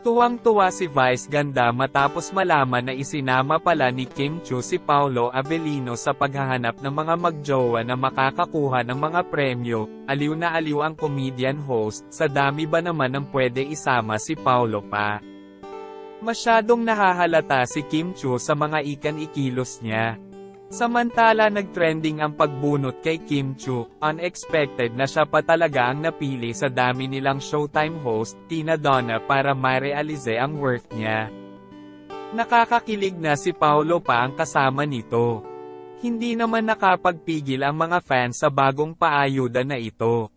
Tuwang-tuwa si Vice Ganda matapos malaman na isinama pala ni Kim Chu si Paulo Abelino sa paghahanap ng mga magjowa na makakakuha ng mga premyo. Aliw na aliw ang comedian host, sa dami ba naman ang pwede isama si Paulo pa? Masyadong nahahalata si Kim Chu sa mga ikan-ikilos niya. Samantala nagtrending ang pagbunot kay Kim Chu, unexpected na siya pa talaga ang napili sa dami nilang Showtime host, Tina Donna para marealize ang worth niya. Nakakakilig na si Paolo pa ang kasama nito. Hindi naman nakapagpigil ang mga fans sa bagong paayuda na ito.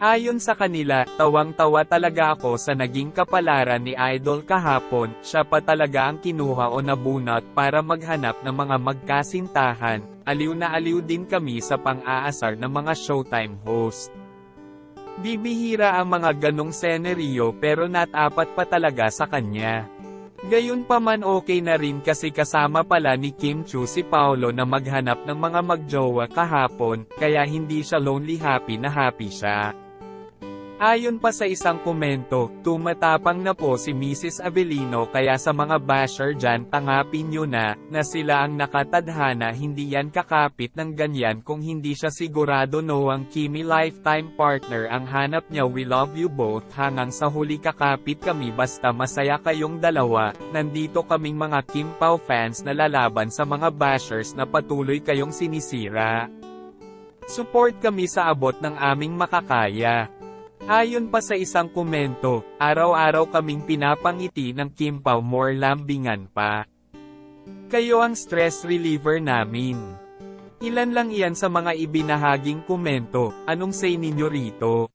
Ayon sa kanila, tawang-tawa talaga ako sa naging kapalaran ni Idol kahapon, siya pa talaga ang kinuha o nabunot para maghanap ng mga magkasintahan, aliw na aliw din kami sa pang-aasar ng mga showtime host. Bibihira ang mga ganong seneryo pero natapat pa talaga sa kanya. Gayon pa man okay na rin kasi kasama pala ni Kim Chu si Paolo na maghanap ng mga magjowa kahapon, kaya hindi siya lonely happy na happy siya. Ayon pa sa isang komento, tumatapang na po si Mrs. Avelino kaya sa mga basher dyan tangapin nyo na, na sila ang nakatadhana hindi yan kakapit ng ganyan kung hindi siya sigurado no ang Kimi lifetime partner ang hanap niya we love you both hangang sa huli kakapit kami basta masaya kayong dalawa, nandito kaming mga Kim Pao fans na lalaban sa mga bashers na patuloy kayong sinisira. Support kami sa abot ng aming makakaya. Ayon pa sa isang komento, araw-araw kaming pinapangiti ng Kim Pao more lambingan pa. Kayo ang stress reliever namin. Ilan lang iyan sa mga ibinahaging komento, anong say ninyo rito?